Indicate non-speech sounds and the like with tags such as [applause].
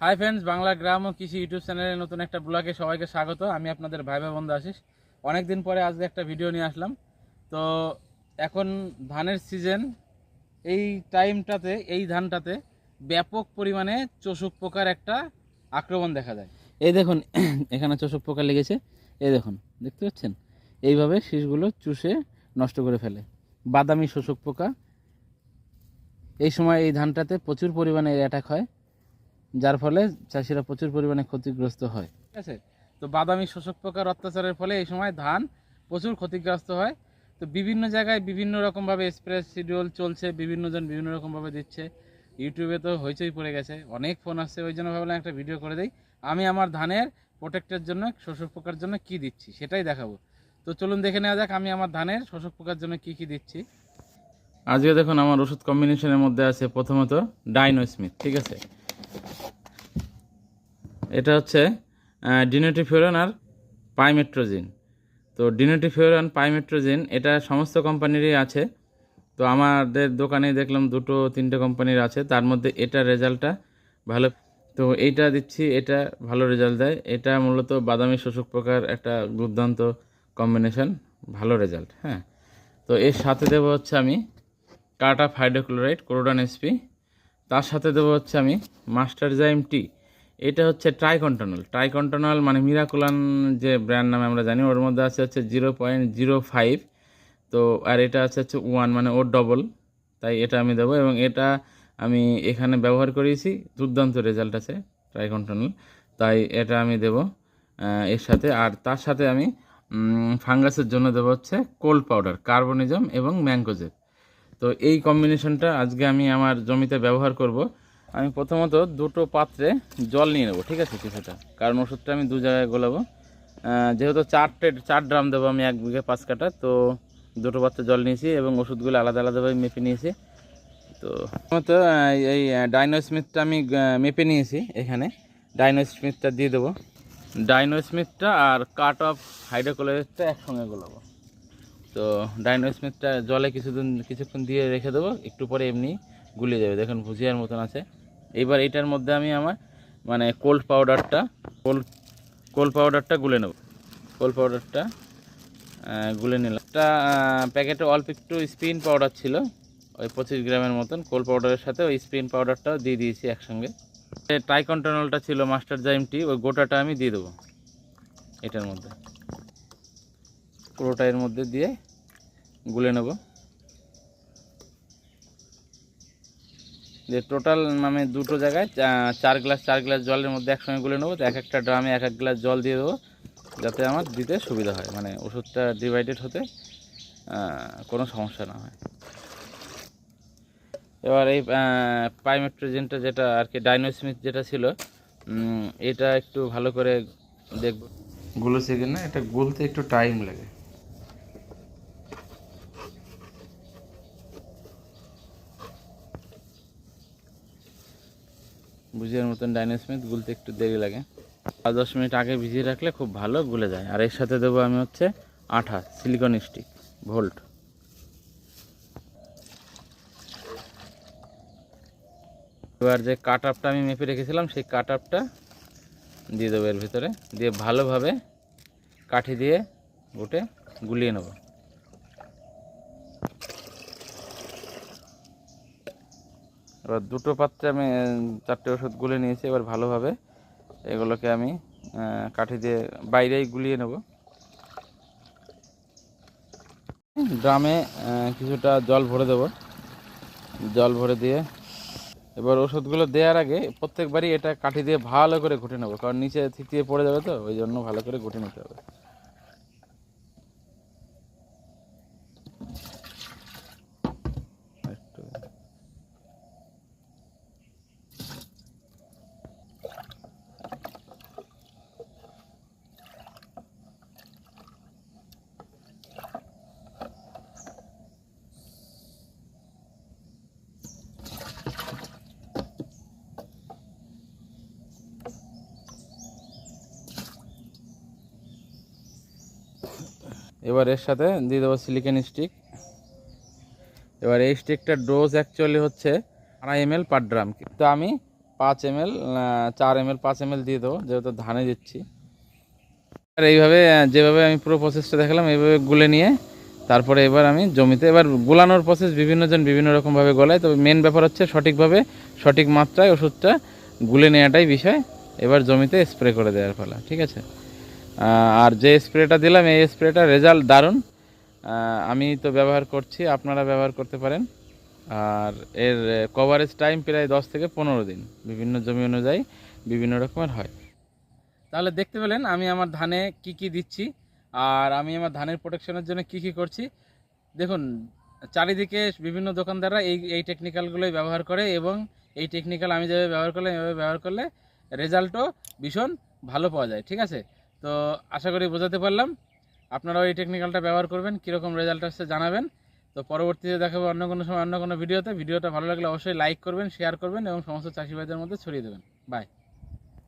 High friends Bangla গ্রাম ও কৃষি ইউটিউব চ্যানেলের নতুন একটা ব্লগে সবাইকে স্বাগত। আমি আপনাদের ভাই ভাই বন্ধু আশিস। অনেকদিন পরে আজকে একটা ভিডিও নিয়ে আসলাম। তো এখন ধানের সিজন, এই টাইমটাতে, এই ধানটাতে ব্যাপক পরিমাণে চোষক পোকার একটা আক্রমণ দেখা যায়। এই দেখুন, [clears throat] এখানে চোষক পোকা লেগেছে। এই দেখুন, দেখতে পাচ্ছেন? এইভাবে শীষগুলো চুষে নষ্ট করে ফেলে। বাদামি শোষক পোকা। এই সময় এই ধানটাতে প্রচুর পরিমাণে অ্যাটাক হয়। যার ফলে চাষিরা প্রচুর পরিমাণে ক্ষতিগ্রস্ত হয়। ঠিক আছে? তো বাদামি শোষক পোকার অত্যাচারের ফলে এই সময় ধান প্রচুর ক্ষতিগ্রস্ত হয়। তো বিভিন্ন জায়গায় বিভিন্ন রকমভাবে স্প্রে শিডিউল চলছে, বিভিন্নজন বিভিন্ন রকমভাবে দিচ্ছে। ইউটিউবে তো হইচই পড়ে গেছে। অনেক ফোন আসছে, ওই জন্য ভাবলাম একটা ভিডিও করে দিই। আমি আমার ধানের প্রোটেক্টের জন্য, শোষক পোকার জন্য কি দিচ্ছি সেটাই দেখাবো। তো চলুন দেখে নেওয়া যাক আমি আমার ধানের শোষক পোকার জন্য কি কি দিচ্ছি। আজকে দেখুন আমার ওষুধ কম্বিনেশনের মধ্যে আছে প্রথমত ডাইনোস্মিথ ঠিক আছে? এটা হচ্ছে ডিনোটিফিউরন আর পাইমেট্রোজিন। তো ডিনোটিফিউরন, পাইমেট্রোজিন, এটা সমস্ত কোম্পানিরই আছে। তো আমাদের দোকানে দেখলাম দুটো, তিনটে কোম্পানির আছে। তার মধ্যে এটা রেজাল্টটা ভালো। তো এইটা দিচ্ছি, এটা ভালো রেজাল্ট দেয়। এটা মূলত বাদামি শোষক পোকার একটা দুর্দান্ত কম্বিনেশন, ভালো রেজাল্ট হ্যাঁ। তো এর সাথে দেবো হচ্ছে আমি কাটা হাইড্রোক্লোরাইড কোরোডান এসপি। তার সাথে দেবো হচ্ছে আমি মাস্টার জাইম টি। এটা হচ্ছে ট্রাইকন্টনল ট্রাইকন্টনল মানে মিরাকুলান যে ব্র্যান্ড নামে আমরা জানি, ওর মধ্যে আছে হচ্ছে জিরো পয়েন্ট জিরো ফাইভ তো, আর এটা আছে হচ্ছে ওয়ান মানে ওর ডবল তাই এটা আমি দেবো, এবং এটা আমি এখানে ব্যবহার করেছি, দুর্দান্ত রেজাল্ট আছে ট্রাইকন্টনল তাই এটা আমি দেব এর সাথে। আর তার সাথে আমি ফাঙ্গাসের জন্য দেবো হচ্ছে কোল্ড পাউডার কার্বনিজম এবং ম্যাঙ্গোজেব তো এই কম্বিনেশনটা আজকে আমি আমার জমিতে ব্যবহার করব। আমি প্রথমত দুটো পাত্রে জল নিয়ে নেব, ঠিক আছে কিছুটা। কারণ ওষুধটা আমি দু জায়গায় গোলাবো। যেহেতু চারটে, চার ড্রাম দেবো আমি এক বিঘে পাঁচ কাটা তো দুটো পাত্রে জল নিয়েছি এবং ওষুধগুলো আলাদা আলাদাভাবে মেপে নিয়েছি। তো প্রথমত এই ডাইনোস্মিথটা আমি মেপে নিয়েছি এখানে। ডাইনোস্মিথটা দিয়ে দেবো। ডাইনোস্মিথটা আর কাট অফ হাইড্রোকোলোরেটটা একসঙ্গে গোলাবো। তো ডাইনোস্মিথটা জলে কিছুদিন, কিছুক্ষণ দিয়ে রেখে দেবো, একটু পরে এমনি গুলিয়ে যাবে। দেখুন, ভুজিয়ার মতন আছে। এইবার এটার মধ্যে আমি আমার মানে কোল্ড পাউডারটা কোল্ড কোল্ড পাউডারটা গুলে নেব। কোল্ড পাউডারটা গুলে নিলাম। একটা প্যাকেটে অল্প একটু স্পিন পাউডার ছিল, ওই পঁচিশ গ্রামের মতন কোল্ড পাউডারের সাথে ওই স্পিন পাউডারটাও দিয়ে দিয়েছি একসঙ্গে। টাইকন্টনলটা ছিল মাস্টার জাইমটি ওই গোটাটা আমি দিয়ে দেবো এটার মধ্যে। পুরোটা এর মধ্যে দিয়ে গুলে নেব। যে টোটাল মানে দুটো জায়গায় চার গ্লাস চার গ্লাস জলের মধ্যে একসঙ্গে গুলে নেব, তো এক একটা ড্রামে এক এক গ্লাস জল দিয়ে দেবো, যাতে আমার দিতে সুবিধা হয় মানে ওষুধটা ডিভাইডেড হতে কোনো সমস্যা না হয়। এবার এই পাইমেট্রোজেনটা যেটা আর কি ডাইনোস্মিথ যেটা ছিল এটা একটু ভালো করে দেখব। গুলোছে কিনা, এটা গুলতে একটু টাইম লাগে। বুঝিয়ার মতন ডাইনোস্মিথ গুলতে একটু দেরি লাগে। পাঁচ, দশ মিনিট আগে ভিজিয়ে রাখলে খুব ভালো, গুলে যায়। আর এর সাথে দেবো আমি হচ্ছে আঠা সিলিকন স্টিক ভোল্ট এবার যে কাট আপটা আমি মেপে রেখেছিলাম, সেই কাট আপটা দিয়ে দেবো এর ভিতরে। দিয়ে ভালোভাবে কাঠি দিয়ে গোটে গুলিয়ে নেব। এবার দুটো পাত্রে আমি চারটে ওষুধ গুলে নিয়েছি, এবার ভালোভাবে এগুলোকে আমি কাঠি দিয়ে বাইরেই গুলিয়ে নেব। ড্রামে কিছুটা জল ভরে দেব। জল ভরে দিয়ে এবার ওষুধগুলো দেওয়ার আগে প্রত্যেকবারই এটা কাঠি দিয়ে ভালো করে ঘুটে নেব, কারণ নিচে থিতিয়ে পড়ে যাবে তো, ওই জন্য ভালো করে ঘুটে নিতে হবে। এবার এর সাথে দিয়ে দেবো সিলিকেন স্টিক এবার এই স্টিকটার ডোজ অ্যাকচুয়ালি হচ্ছে আড়াই এম এল পার ড্রাম তো আমি পাঁচ এম এল চার এম এল পাঁচ এম দিয়ে দেবো, যেহেতু ধানে দিচ্ছি। আর এইভাবে যেভাবে আমি পুরো প্রসেসটা দেখালাম, এইভাবে গুলে নিয়ে তারপরে এবার আমি জমিতে, এবার গোলানোর প্রসেস বিভিন্নজন বিভিন্ন রকমভাবে গলায়, তবে মেন ব্যাপার হচ্ছে সঠিকভাবে, সঠিক মাত্রায় ওষুধটা গুলে নেওয়াটাই বিষয়। এবার জমিতে স্প্রে করে দেওয়ার ফলে ঠিক আছে? আর যে স্প্রেটা দিলাম, এই স্প্রেটা রেজাল্ট দারুণ। আমি তো ব্যবহার করছি, আপনারা ব্যবহার করতে পারেন। আর এর কভারেজ টাইম প্রায় দশ থেকে পনেরো দিন। বিভিন্ন জমি অনুযায়ী বিভিন্ন রকমের হয়। তাহলে দেখতে পেলেন, আমি আমার ধানে কি কি দিচ্ছি, আর আমি আমার ধানের প্রোটেকশনের জন্য কি কি করছি। দেখুন, চারিদিকে বিভিন্ন দোকানদাররা এই এই টেকনিক্যালগুলোই ব্যবহার করে এবং এই টেকনিক্যাল আমি যেভাবে ব্যবহার করলাম, এভাবে ব্যবহার করলে রেজাল্টও ভীষণ ভালো পাওয়া যায়, ঠিক আছে? তো আশা করি বোঝাতে পারলাম। আপনারাও এই টেকনিক্যালটা ব্যবহার করবেন, কীরকম রেজাল্ট আসছে জানাবেন। তো পরবর্তীতে দেখাবো অন্য কোনো সময়, অন্য কোনো ভিডিওতে ভিডিওটা ভালো লাগলে অবশ্যই লাইক করবেন শেয়ার করবেন এবং সমস্ত চাষিবাদের মধ্যে ছড়িয়ে দেবেন। বাই